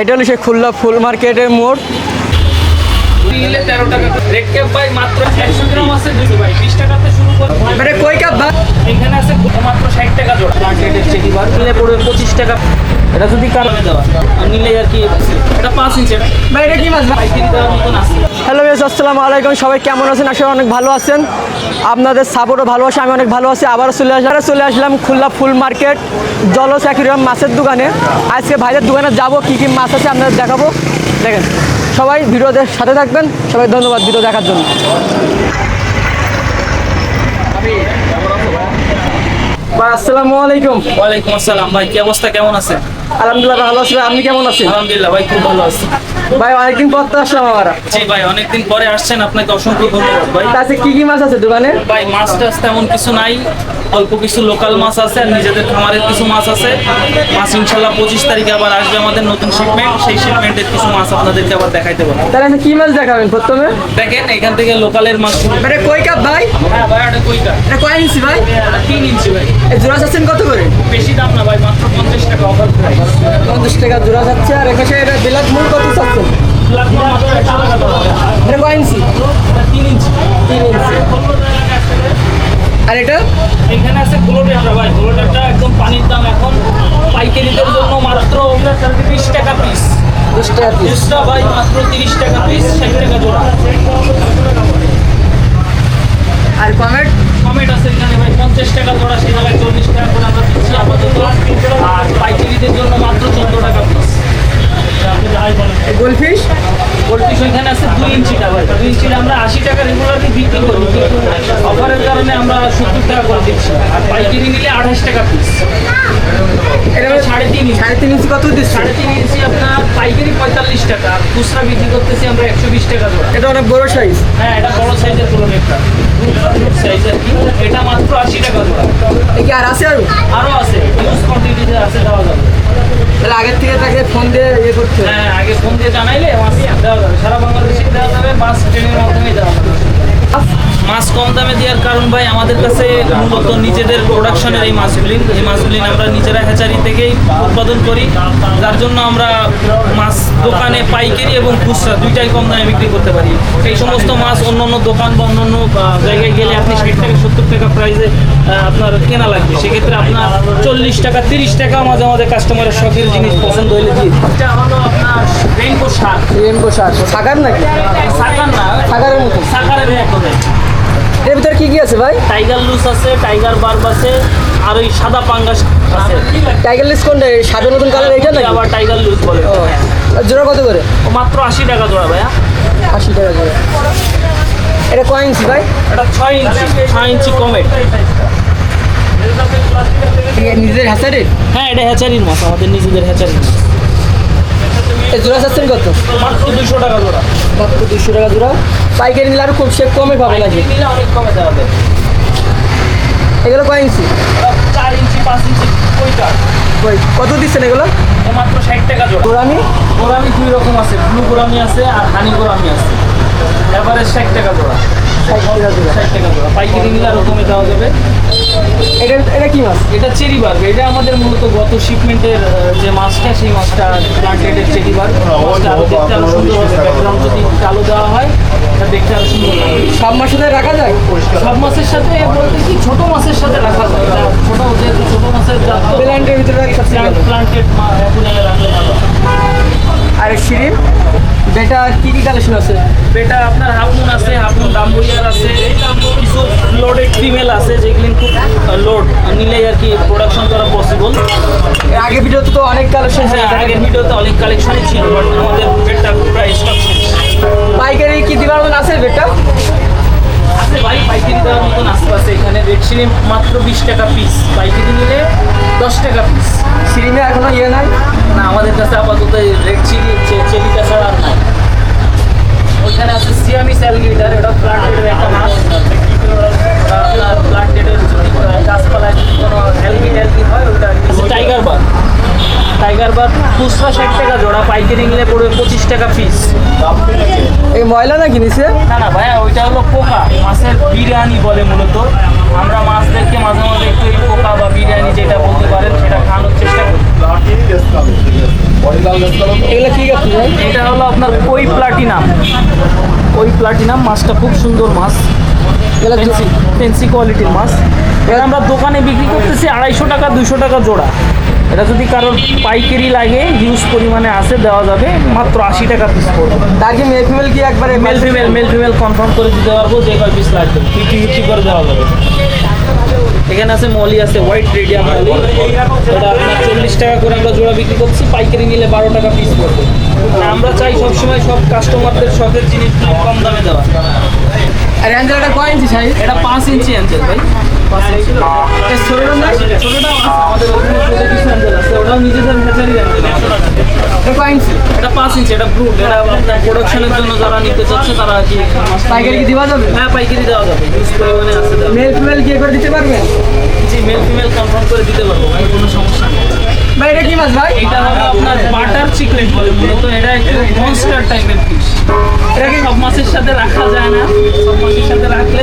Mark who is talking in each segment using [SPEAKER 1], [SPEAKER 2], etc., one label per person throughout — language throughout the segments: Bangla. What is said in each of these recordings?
[SPEAKER 1] এটা হলো সেই খুলনা ফুল মার্কেটের মোড়।
[SPEAKER 2] নিলে তেরো টাকা রেড মাত্র একশো গ্রাম আছে দুটো ভাই টাকাতে শুরু করে
[SPEAKER 1] মানে কই কাপ ভাই
[SPEAKER 2] আছে মাত্র ষাট টাকা জোড়া প্লান্টেডের নিলে পড়বে পঁচিশ টাকা এটা যদি কারণে দেওয়া নিলে আর কি আছে।
[SPEAKER 1] হ্যালো বেশ আসসালামু আলাইকুম। সবাই কেমন আছেন? আসলে অনেক ভালো আছেন। আপনাদের সাপোর্টও ভালোবাসে আমি অনেক ভালো আছি। আবার চলে আসলাম। চলে আসলাম খুলনা ফুল মার্কেট জলস অ্যাকুরিয়াম মাছের দোকানে। আজকে ভাইদের দোকানে যাব কি কি মাছ আছে আপনাদের দেখাবো। দেখেন সবাই ভিডিওতে সাথে থাকবেন। সবাই ধন্যবাদ ভিডিও দেখার জন্য। আসসালামু আলাইকুম।
[SPEAKER 2] ওয়ালাইকুম আসসালাম। ভাই কি অবস্থা? কেমন আছে
[SPEAKER 1] আলহামদুলিল্লাহ ভালো আছি আপনি কেমন আছেন?
[SPEAKER 2] আলহামদুলিল্লাহ ভাই খুব ভালো আছি।
[SPEAKER 1] ভাই অনেকদিন পর তো আসলাম আমরা
[SPEAKER 2] জি ভাই অনেকদিন পরে আসছেন আপনাকে অসংখ্য ধন্যবাদ ভাই।
[SPEAKER 1] তা কি কি মাছ আছে দোকানে?
[SPEAKER 2] ভাই মাছ টাছ তেমন কিছু নাই অল্প কিছু লোকাল মাছ আছে আর নিজেদের খামারের কিছু মাছ আছে। মাছ ইনশাল্লাহ পঁচিশ তারিখে আবার আসবে আমাদের নতুন শিপমেন্ট সেই শিপমেন্টের কিছু মাছ আপনাদেরকে আবার দেখাইতে পারব।
[SPEAKER 1] তাহলে আপনি কি মাছ দেখাবেন প্রথমে?
[SPEAKER 2] দেখেন এখান থেকে লোকালের মাছ
[SPEAKER 1] মানে কই কাপ ভাই?
[SPEAKER 2] হ্যাঁ ভাই ওটা কইটা
[SPEAKER 1] এটা কয় ইঞ্চি ভাই?
[SPEAKER 2] তিন ইঞ্চি ভাই।
[SPEAKER 1] জোড়া চাচ্ছেন কত করে?
[SPEAKER 2] বেশি দাম না ভাই মাত্র পঞ্চাশ টাকা অফার
[SPEAKER 1] পঞ্চাশ টাকা জোড়া যাচ্ছে আর এখানে এটা বিলাত মূল কত চাচ্ছেন এটা কয় ইঞ্চি?
[SPEAKER 2] তিন ইঞ্চি।
[SPEAKER 1] তিন ইঞ্চি আর এটা?
[SPEAKER 2] এখানে আছে গ্লোডেটা ভাই গ্লোডেটা একদম পানির দাম এখন। পাইকারিদের জন্য মাত্র বিশ টাকা পিস
[SPEAKER 1] দশ টাকা পিস
[SPEAKER 2] ভাই মাত্র তিরিশ টাকা পিস ষাট টাকা জোড়া।
[SPEAKER 1] আর কমেট
[SPEAKER 2] কমেট আছে এখানে ভাই পঞ্চাশ টাকা জোড়া সে জায়গায় চল্লিশ টাকা করে আমরা দিচ্ছি আপাতত। আর পাইকারিদের জন্য মাত্র চোদ্দ টাকা পিস
[SPEAKER 1] গোলফিশ?
[SPEAKER 2] গোলফিশ ওইখানে আছে দুই ইঞ্চিটা ভাই। দুই ইঞ্চিটা আমরা আশি টাকা রেগুলারলি বিক্রি করি। কিন্তু অফারের কারণে আমরা সত্তর টাকা করে দিচ্ছি। আর পাইকারি নিলে আঠাশ টাকা পিস
[SPEAKER 1] এটা
[SPEAKER 2] সাড়ে তিন ইঞ্চি।
[SPEAKER 1] সাড়ে তিন ইঞ্চি কত দিচ্ছে?
[SPEAKER 2] সাড়ে তিন ইঞ্চি আপনার পাইকারি পঁয়তাল্লিশ টাকা আর খুচরা বিক্রি করতেছি আমরা একশো বিশ টাকা জোড়া।
[SPEAKER 1] এটা অনেক বড় সাইজ
[SPEAKER 2] হ্যাঁ এটা বড় সাইজের পুরো একটা সাইজের কি? এটা মাত্র আশি টাকা জোড়া।
[SPEAKER 1] কি আর আছে আরও?
[SPEAKER 2] আরও আছে ইউজ কোয়ান্টিটিতে আছে দেওয়া যাবে।
[SPEAKER 1] তাহলে আগের থেকে তাকে ফোন দিয়ে ইয়ে করতে হবে।
[SPEAKER 2] হ্যাঁ আগে ফোন দিয়ে জানাইলে দেওয়া যাবে। সারা বাংলাদেশে দেওয়া যাবে বাস ট্রেনের মাধ্যমে দেওয়া যাবে। মাছ কম দামে দেওয়ার কারণ ভাই আমাদের কাছে মূলত নিজেদের প্রোডাকশনের এই মাছগুলি। এই মাছগুলি আমরা নিজেরা হ্যাচারি থেকেই উৎপাদন করি। যার জন্য আমরা মাছ দোকানে পাইকারি এবং খুচরা দুইটাই কম দামে বিক্রি করতে পারি। এই সমস্ত মাছ অন্য অন্য দোকান বা অন্য অন্য জায়গায় গেলে আপনি ষাট টাকা সত্তর টাকা প্রাইসে আপনার কেনা লাগবে। সেক্ষেত্রে আপনার চল্লিশ টাকা তিরিশ টাকা মাঝে মাঝে কাস্টমারের শখের জিনিস পছন্দ হইলে দিয়ে দিই। এটা হলো আপনার শাক।
[SPEAKER 1] রেনবো শাক। সাগার নাকি?
[SPEAKER 2] সাকার না
[SPEAKER 1] সাগারের মতো।
[SPEAKER 2] সাকারের নেই
[SPEAKER 1] এর ভিতরে কি কি আছে ভাই?
[SPEAKER 2] টাইগার লুস আছে টাইগার বার্ব আছে আর ওই সাদা পাঙ্গাস আছে।
[SPEAKER 1] টাইগার লিস কোনটা? সাদা নতুন কালার এটা নাকি?
[SPEAKER 2] আবার টাইগার লুস বলে।
[SPEAKER 1] জোড়া কত করে?
[SPEAKER 2] ও মাত্র আশি টাকা জোড়া ভাইয়া।
[SPEAKER 1] আশি টাকা জোড়া। এটা কয় ইঞ্চি ভাই?
[SPEAKER 2] এটা ছয় ইঞ্চি ছয় ইঞ্চি কমেট
[SPEAKER 1] এ নিজের হাসারে
[SPEAKER 2] হ্যাঁ এটা হ্যাচারির মাছ আমাদের নিজেদের হ্যাচারির মাছ
[SPEAKER 1] এই জোড়া চাচ্ছেন কত?
[SPEAKER 2] মাত্র দুশো টাকা জোড়া।
[SPEAKER 1] মাত্র দুশো টাকা জোড়া। পাইকারি নিলে আরও খুব সে কমে পাবে নাকি?
[SPEAKER 2] নিলে অনেক কমে যাবে।
[SPEAKER 1] এগুলো কয় ইঞ্চি?
[SPEAKER 2] চার ইঞ্চি পাঁচ ইঞ্চি
[SPEAKER 1] কই কত দিচ্ছেন এগুলো?
[SPEAKER 2] মাত্র ষাট টাকা জোড়া।
[SPEAKER 1] গোরামি
[SPEAKER 2] গোরামি দুই রকম আছে ব্লু গোরামি আছে আর হানি গোরামি আছে। এভারেজ ষাট টাকা জোড়া।
[SPEAKER 1] ষাট টাকা জোড়া।
[SPEAKER 2] ষাট টাকা জোড়া। পাইকারি নিলে আরও কমে দেওয়া যাবে।
[SPEAKER 1] এটা এটা কি মাছ?
[SPEAKER 2] এটা চেরি বার্গ। এটা আমাদের মূলত গত শিপমেন্টের যে মাছটা সেই মাছটা প্লান্টেডের চেরি বার্গ। মাছটা আরও দেখতে আরও সুন্দর হবে। ব্যাকগ্রাউন্ড যদি কালো দেওয়া হয় এটা দেখতে আরও সুন্দর লাগবে
[SPEAKER 1] সব মাসে রাখা যায়?
[SPEAKER 2] সব মাছের সাথে বলতে কি ছোট মাছের সাথে রাখা যায়। ছোট যেহেতু ছোট মাছের
[SPEAKER 1] প্ল্যান্টের ভিতরে
[SPEAKER 2] প্লান্টেড এখন রাখলে ভালো
[SPEAKER 1] আর শিরিপ বেটা কি কি কালেকশন আছে?
[SPEAKER 2] এটা আপনার হাফমুন আছে হাফমুন দামবুইয়ার আছে কিছু লোডেড ফিমেল আছে যেগুলি খুব লোড নিলেই আর কি প্রোডাকশন করা পসিবল
[SPEAKER 1] এর আগে ভিডিওতে তো অনেক কালেকশন ছিল
[SPEAKER 2] হ্যাঁ আগের ভিডিওতে অনেক কালেকশনই ছিল বাট আমাদের বেডটা প্রায় স্টক শেষ
[SPEAKER 1] পাইকারি কি দিবার মতন আছে বেটা?
[SPEAKER 2] আছে ভাই পাইকারি দেওয়ার মতন আশেপাশে এখানে। চিনি মাত্র বিশ টাকা পিস পাইকারি নিলে দশ টাকা পিস
[SPEAKER 1] শিরিমে এখনও ইয়ে নাই?
[SPEAKER 2] না, আমাদের কাছে আপাতত রেড চিলি চিলি ছাড়া আর নাই। ওইখানে আছে সিয়ামি স্যালগিটার এটা প্লান্টেডের একটা মাছ। আপনার প্লান্টেডের যদি গাছপালায় যদি কোনো হেলদি হেলদি হয় বার টাইগার বার খুচরা ষাট টাকা জোড়া পাইকারি নিলে পড়বে পঁচিশ টাকা পিস
[SPEAKER 1] এই ময়লা নাকি নিচে
[SPEAKER 2] না না ভাইয়া ওইটা হলো পোকা মাছের বিরিয়ানি বলে মূলত। আমরা মাছদেরকে মাঝে মাঝে একটু এই পোকা বা বিরিয়ানি যেটা বলতে পারেন সেটা খাওয়ানোর চেষ্টা করি।
[SPEAKER 1] এগুলো কি গাছ
[SPEAKER 2] এটা হলো আপনার কই প্লাটিনাম। কই প্লাটিনাম মাছটা খুব সুন্দর মাছ। ফেন্সি কোয়ালিটির মাছ। এটা আমরা দোকানে বিক্রি করতেছি আড়াইশো টাকা দুশো টাকা জোড়া। এটা যদি কারোর পাইকারি লাগে হিউজ পরিমাণে আসে দেওয়া যাবে মাত্র আশি টাকা পিস পড়বে।
[SPEAKER 1] তার কি মেল ফিমেল কি একবারে
[SPEAKER 2] male female male female confirm করে দিতে পারব যে কয় পিস লাগবে। ফিফটি ফিফটি করে দেওয়া যাবে। এখানে আছে মলি আছে হোয়াইট রেডিয়াম মলি। এটা আপনার চল্লিশ টাকা করে আমরা জোড়া বিক্রি করছি পাইকারি নিলে বারো টাকা পিস পড়বে। আমরা চাই সবসময় সব কাস্টমারদের শখের জিনিস কম দামে দেওয়া।
[SPEAKER 1] আর অ্যাঞ্জেল অ্যাঞ্জেলটা কয় ইঞ্চি সাইজ
[SPEAKER 2] এটা পাঁচ ইঞ্চি অ্যাঞ্জেল ভাই।
[SPEAKER 1] এটা
[SPEAKER 2] পাঁচ ইঞ্চি এটা ব্রুট এটা আপনার প্রোডাকশনের জন্য যারা নিতে চাচ্ছে তারা কি
[SPEAKER 1] পাইকারি কি দিবা যাবে?
[SPEAKER 2] হ্যাঁ পাইকারি দেওয়া যাবে হিউজ পরিমাণে আছে
[SPEAKER 1] মেল ফিমেল কি করে দিতে পারবেন
[SPEAKER 2] জি মেল ফিমেল কনফার্ম করে দিতে পারব ভাই কোনো সমস্যা নেই।
[SPEAKER 1] ভাই এটা কি মাছ ভাই?
[SPEAKER 2] এটা হলো আপনার বাটার চিকলেট বলে মূলত এটা একটু মনস্টার টাইপের ফিশ এটা কি সব মাছের সাথে রাখা যায় না? সব মাছের সাথে রাখলে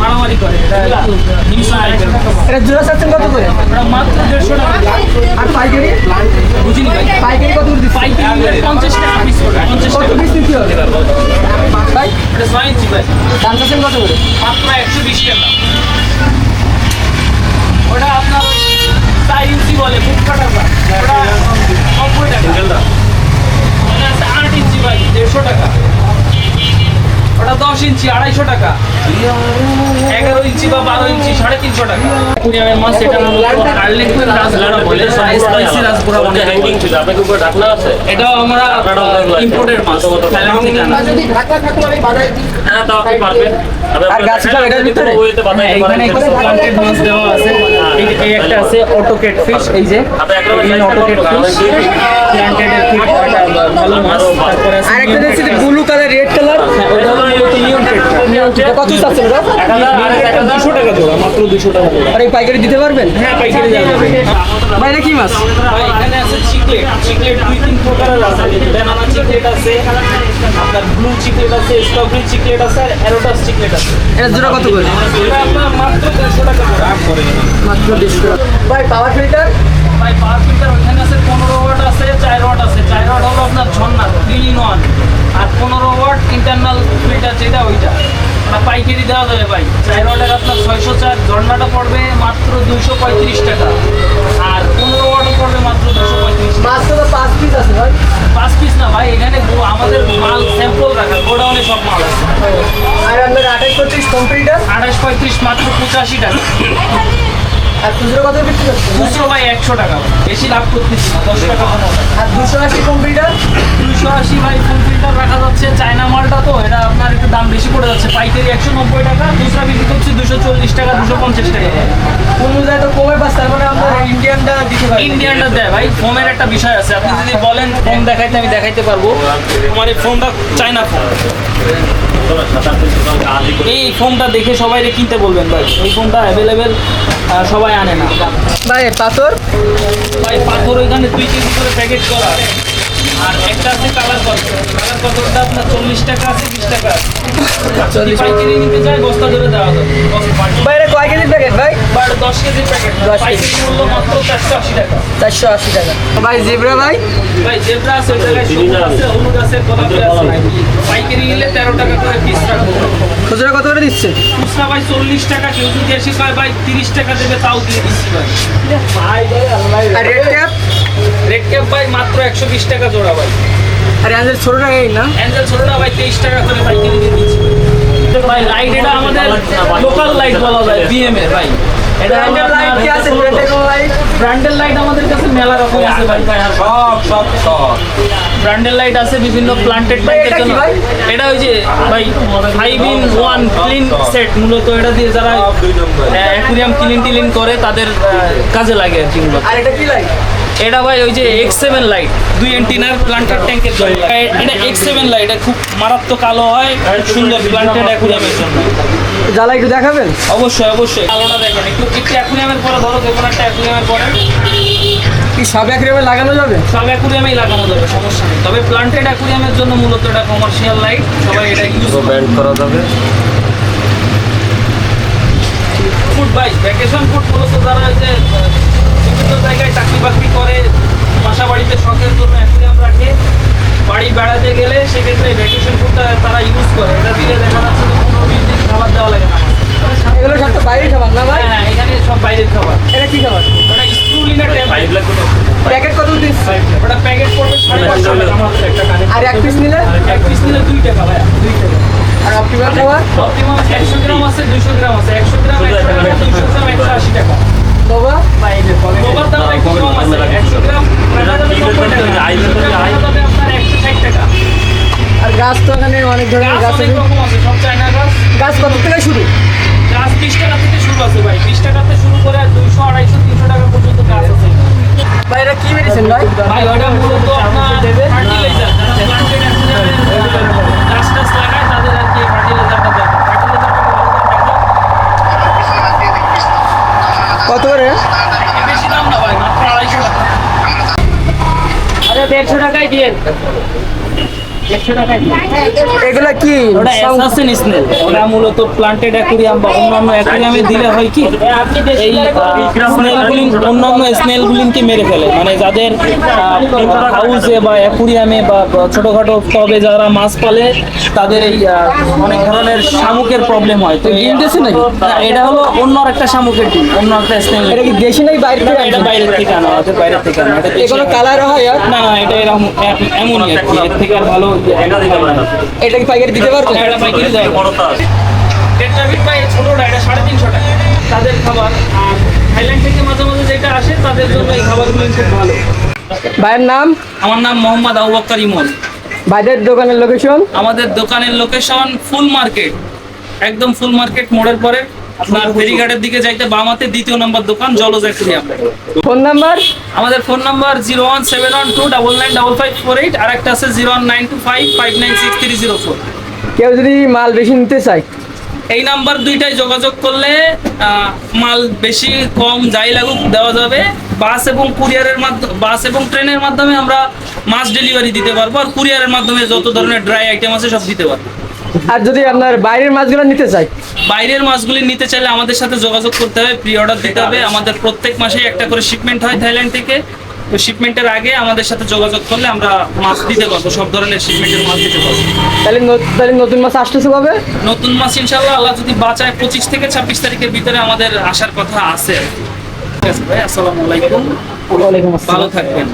[SPEAKER 2] মারামারি করে। এটা
[SPEAKER 1] জোড়া চাচ্ছেন কত করে?
[SPEAKER 2] মাত্র দেড়শো টাকা।
[SPEAKER 1] আর পাইকারি?
[SPEAKER 2] বুঝিনি। ভাই
[SPEAKER 1] পাইকারি কত করে
[SPEAKER 2] পাইকারি পঞ্চাশ টাকা পিস পঞ্চাশ টাকা।
[SPEAKER 1] পিস নিতে হবে? ভাই?
[SPEAKER 2] এটা ছয় ইঞ্চি ভাই।
[SPEAKER 1] দাম চাচ্ছেন কত করে?
[SPEAKER 2] মাত্র একশো বিশ টাকা। ওটা আপনার চার ইঞ্চি বলে বুক কাটা ওটা নব্বই টাকা ওটা আছে আট ইঞ্চি ভাই দেড়শো টাকা। ওটা দশ ইঞ্চি আড়াইশো টাকা। এগারো ইঞ্চি বা বারো ইঞ্চি সাড়ে তিনশো টাকা। কুড়িয়ামের মাছ এটা কার্লিং রাসগুড়া বলে স্পাইসি রাসগুড়া বলে
[SPEAKER 3] উপরে ঢাকনা আছে?
[SPEAKER 2] এটাও আমরা ইম্পোর্টেড মাছ। থাইল্যান্ড থেকে আনা।
[SPEAKER 3] হ্যাঁ তাও আপনি পারবেন।
[SPEAKER 1] আর গাছ এটার ভিতরে?
[SPEAKER 3] ওয়েতে
[SPEAKER 2] এখানে প্লান্টেড মাছ দেওয়া আছে। এই এই একটা আছে অটোকেট ফিশ এই যে। এখানে অটোকেট ফিশ প্লান্টেড ভালো মাছ। তারপরে আছে
[SPEAKER 1] আর একটা দেখছি ব্লু কালার রেড কালার
[SPEAKER 2] ওটা হলো
[SPEAKER 1] কত চাচ্ছেন ওটা
[SPEAKER 2] দুশো টাকা জোড়া মাত্র দুশো টাকা জোড়া
[SPEAKER 1] আর এই পাইকারি দিতে পারবেন?
[SPEAKER 2] হ্যাঁ পাইকারি দেওয়া যাবে।
[SPEAKER 1] ভাই এটা কি মাছ?
[SPEAKER 2] ভাই, এখানে আছে চিকলেট চিকলেট দুই তিন প্রকারের আছে। ব্যানানা চিকলেট আছে আপনার ব্লু চিকলেট আছে স্ট্রবেরি চিকলেট আছে আর অ্যারোটাস চিকলেট আছে।
[SPEAKER 1] এটা জোড়া কত করে?
[SPEAKER 2] এটা আপনার মাত্র দেড়শো টাকা জোড়া
[SPEAKER 1] মাত্র দেড়শো টাকা। ভাই পাওয়ার ফিল্টার
[SPEAKER 2] ভাই পাওয়ার ফিল্টার আছে পনেরো ওয়াট আছে চার ওয়াট আছে। চার ওয়াট হলো আপনার ঝর্ণা থ্রি ইন ওয়ান আর পনেরো ওয়াট ইন্টারনাল ফিল্টার যেটা ওইটা ওটা পাইকারি দেওয়া যাবে ভাই। চার ওয়াটের আপনার ছয়শো চার ঝর্ণাটা পড়বে মাত্র দুইশো পঁয়ত্রিশ টাকা। আর পনেরো অর্ডার পড়বে মাত্র দুশো পঁয়ত্রিশ
[SPEAKER 1] পাঁচ পিস আছে ভাই।
[SPEAKER 2] পাঁচ পিস না ভাই এখানে আমাদের মাল স্যাম্পল রাখা গোডাউনে সব মাল আছে।
[SPEAKER 1] আর আপনার আঠাশ পঁয়ত্রিশ কম্পিউটার
[SPEAKER 2] আঠাশ পঁয়ত্রিশ মাত্র পঁচাশি টাকা।
[SPEAKER 1] আর খুচরো কত বিক্রি করছে
[SPEAKER 2] খুচরো ভাই একশো টাকা। বেশি লাভ করতেছি না দশ টাকা
[SPEAKER 1] আর দুশো আশি কম্পিউটার?
[SPEAKER 2] দুশো আশি বাই ফুল ফিল্টার রাখা যাচ্ছে চায়না মালটা তো এটা আপনার একটু দাম বেশি পড়ে যাচ্ছে। পাইকারি একশো নব্বই টাকা খুচরা বিক্রি করছি দুশো চল্লিশ টাকা দুশো পঞ্চাশ টাকা।
[SPEAKER 1] কোন কমে পাচ্ছে তার মানে ইন্ডিয়ানটা দিতে পারবেন
[SPEAKER 2] ইন্ডিয়ানটা দেয় ভাই ফোমের একটা বিষয় আছে। আপনি যদি বলেন ফোন দেখাইতে আমি দেখাইতে পারব। আমার এই ফোনটা চায়না ফোন। এই ফোনটা দেখে সবাই কিনতে বলবেন ভাই। এই ফোনটা অ্যাভেলেবেল সবাই আনে না।
[SPEAKER 1] ভাই পাথর?
[SPEAKER 2] ভাই পাথর ওইখানে দুই কেজি করে প্যাকেট করা। আর একটা আছে কালার পাথর কালার পাথরটা আপনার চল্লিশ টাকা আছে বিশ টাকা আছে। যদি পাইকারি নিতে চাই বস্তা ধরে দেওয়া যাবে
[SPEAKER 1] ভাই কয় কেজির প্যাকেট ভাই?
[SPEAKER 2] বাট দশ কেজির প্যাকেট
[SPEAKER 1] 10 কেজি।
[SPEAKER 2] পাইকারি মূল্য মাত্র চারশো আশি টাকা।
[SPEAKER 1] চারশো আশি টাকা। ভাই জিব্রা ভাই?
[SPEAKER 2] ভাই জেব্রা আছে ওই জায়গায় সবুজ আছে হলুদ আছে গোলাপি আছে। পাইকারি নিলে তেরো টাকা করে পিস রাখব।
[SPEAKER 1] খুচরা কত করে দিচ্ছে?
[SPEAKER 2] খুচরা ভাই চল্লিশ টাকা কেউ যদি এসে কয় ভাই তিরিশ টাকা দেবে তাও দিয়ে দিচ্ছি ভাই।
[SPEAKER 1] আর রেড ক্যাপ
[SPEAKER 2] রেড ক্যাপ ভাই মাত্র একশো বিশ টাকা জোড়া ভাই।
[SPEAKER 1] আর আমাদের ছোটোটা এই না?
[SPEAKER 2] অ্যাঞ্জেল ছোটটা ভাই তেইশ টাকা করে পাইকারি দিয়ে দিচ্ছি ভাই লাইট এটা আমাদের লোকাল লাইট বলা যায় বিএম এর ভাই।
[SPEAKER 1] ব্র্যান্ডের লাইট আছে? লাইট
[SPEAKER 2] ব্র্যান্ডের লাইট আমাদের কাছে মেলা রকম আছে ভাই।
[SPEAKER 3] সব সব সব।
[SPEAKER 2] ব্র্যান্ডের লাইট আছে বিভিন্ন প্লান্টেড লাইটের
[SPEAKER 1] এটা
[SPEAKER 2] জন্য। এটা ওই যে ভাই five in one clean set মূলত এটা দিয়ে যারা
[SPEAKER 3] দুই
[SPEAKER 2] অ্যাকুরিয়াম ক্লিন টিলিন করে তাদের কাজে লাগে আর কি মূলত।
[SPEAKER 1] আর এটা কি লাইট
[SPEAKER 2] এটা ভাই ওই যে এক্স সেভেন লাইট দুই এন্টিনার প্লান্টার ট্যাঙ্কের জন্য। এটা এক্স সেভেন লাইট এটা খুব মারাত্মক আলো হয় খুব সুন্দর প্লান্টেড অ্যাকুরিয়ামের জন্য।
[SPEAKER 1] জ্বালা একটু দেখাবেন?
[SPEAKER 2] অবশ্যই অবশ্যই। আলোটা দেখেন একটু একটু অ্যাকুরিয়ামের পরে ধরো যে কোনো একটা অ্যাকুরিয়ামের পরে।
[SPEAKER 1] কি সব অ্যাকুরিয়ামে লাগানো যাবে?
[SPEAKER 2] সব অ্যাকুরিয়ামেই লাগানো যাবে সমস্যা নেই। তবে প্লান্টেড অ্যাকুরিয়ামের জন্য মূলত এটা কমার্শিয়াল লাইট সবাই এটা ইউজ
[SPEAKER 3] ব্যান্ড করা যাবে।
[SPEAKER 2] ফুড ভাই ভ্যাকেশন ফুড মূলত যারা ওই যে আহ, বিভিন্ন জায়গায় চাকরি বাকরি করে বাসা বাড়িতে শখের জন্য অ্যাকুরিয়াম রাখে বাড়ি বেড়াতে গেলে সেক্ষেত্রে ভ্যাকেশন ফুডটা তারা ইউজ করে এটা দিলে দেখা যাচ্ছে যে পনেরো বিশ দিন খাবার দেওয়া লাগে না আমার।
[SPEAKER 1] এগুলো সব তো বাইরের খাবার না ভাই
[SPEAKER 2] হ্যাঁ হ্যাঁ এখানে সব বাইরের খাবার
[SPEAKER 1] এটা কি খাবার
[SPEAKER 2] ওটা স্ক্রুলিনের
[SPEAKER 3] পাইপ লাগবে না?
[SPEAKER 1] প্যাকেট কত দিস
[SPEAKER 2] ওটা প্যাকেট পড়বে সাড়ে পাঁচশো টাকা
[SPEAKER 1] আর এক পিস নিলে?
[SPEAKER 2] এক পিস নিলে দুই টাকা ভাই দুই টাকা।
[SPEAKER 1] আর অপটিমাল খাবার
[SPEAKER 2] অপটিমাম একশো গ্রাম আছে দুইশো গ্রাম আছে। একশো গ্রাম একশো গ্রাম দুইশো গ্রাম একশো আশি টাকা।
[SPEAKER 1] বাবা
[SPEAKER 2] মোবার দাম একটু কম আছে একশো গ্রাম টাকা? আপনার একশো ষাট টাকা।
[SPEAKER 1] আর গাছ তো এখানে অনেক ধরনের
[SPEAKER 2] গাছ অনেক রকম আছে সব চায়না গাছ।
[SPEAKER 1] গাছ কত থেকে শুরু?
[SPEAKER 2] গাছ বিশ টাকা থেকে শুরু আছে ভাই। বিশ টাকাতে শুরু করে দুইশো আড়াইশো তিনশো টাকা পর্যন্ত গাছ আছে।
[SPEAKER 1] ভাই এটা কি মেডিসিন ভাই
[SPEAKER 2] ভাই ওটা মূলত আপনার ফার্টিলাইজার। যারা প্লান্টেড গাছ টাছ লাগায় তাদের আর কি ফার্টিলাইজারটা দেয় ফার্টিলাইজারটা ভালো করে দেখো
[SPEAKER 1] কত করে?
[SPEAKER 2] বেশি দাম না ভাই মাত্র আড়াইশো টাকা। আরে দেড়শো টাকায় দিয়ে
[SPEAKER 1] এগুলা কি?
[SPEAKER 2] ওটা অ্যাসাসিন স্নেল ওটা মূলত প্লান্টেড অ্যাকুরিয়াম বা অন্যান্য অ্যাকুরিয়ামে দিলে হয় কি এই স্নেলগুলি অন্যান্য স্নেলগুলিকে মেরে ফেলে। মানে যাদের হাউসে বা অ্যাকুরিয়ামে বা ছোটখাটো টবে যারা মাছ পালে তাদের এই অনেক ধরনের শামুকের প্রবলেম হয়। তো
[SPEAKER 1] ডিম দিয়েছে নাকি?
[SPEAKER 2] এটা হলো অন্য একটা শামুকের ডিম অন্য একটা স্নেল
[SPEAKER 1] এটা কি দেশি নাকি বাইরে থেকে
[SPEAKER 2] এটা? বাইরের থেকে আনা ওদের বাইরের থেকে আনা।
[SPEAKER 1] এগুলো। কালার হয়
[SPEAKER 2] না না এটা এরকম এমনই আর কি এর থেকে আর ভালো
[SPEAKER 3] এটা
[SPEAKER 1] কি পাইকারি দিতে পারবেন
[SPEAKER 2] এটা পাইকারি দেওয়া।
[SPEAKER 3] বড়টা আছে।
[SPEAKER 2] টেট্রাবিট বা এই ছোটটা এটা সাড়ে তিনশো টাকা। তাদের খাবার আর থাইল্যান্ড থেকে মাঝে মাঝে যেটা আসে তাদের জন্য এই খাবারগুলো খুব ভালো।
[SPEAKER 1] ভাইয়ের নাম?
[SPEAKER 2] আমার নাম মোহাম্মদ আবু বক্কর ইমন।
[SPEAKER 1] ভাইদের দোকানের লোকেশন
[SPEAKER 2] আমাদের দোকানের লোকেশন ফুল মার্কেট। একদম ফুল মার্কেট মোড়ের পরে। আপনার ফেরিঘাটের দিকে যাইতে বামাতে দ্বিতীয় নম্বর দোকান জলজ অ্যাকুরিয়াম
[SPEAKER 1] ফোন নাম্বার?
[SPEAKER 2] আমাদের phone number zero one seven one two double nine double five four eight আর একটা আছে zero one nine two five five nine six three zero four.
[SPEAKER 1] কেউ যদি মাল বেশি নিতে চায়?
[SPEAKER 2] এই নাম্বার দুইটায় যোগাযোগ করলে মাল বেশি কম যাই লাগুক দেওয়া যাবে। বাস এবং কুরিয়ারের মাধ্যমে বাস এবং ট্রেনের মাধ্যমে আমরা মাছ ডেলিভারি দিতে পারব আর কুরিয়ারের মাধ্যমে যত ধরনের ড্রাই আইটেম আছে সব দিতে পারব।
[SPEAKER 1] আর যদি আপনার বাইরের মাছগুলো নিতে চাই?
[SPEAKER 2] বাইরের মাছগুলি নিতে চাইলে আমাদের সাথে যোগাযোগ করতে হবে প্রি অর্ডার দিতে হবে। আমাদের প্রত্যেক মাসে একটা করে শিপমেন্ট হয় থাইল্যান্ড থেকে। তো শিপমেন্টের আগে আমাদের সাথে যোগাযোগ করলে আমরা মাছ দিতে পারব সব ধরনের শিপমেন্টের মাছ দিতে পারব।
[SPEAKER 1] তাহলে তাহলে নতুন মাছ আসতেছে কবে?
[SPEAKER 2] নতুন মাছ ইনশাল্লাহ আল্লাহ যদি বাঁচায় পঁচিশ থেকে ছাব্বিশ তারিখের ভিতরে আমাদের আসার কথা আছে। ঠিক আছে ভাই আসসালামু আলাইকুম। ভালো থাকবেন।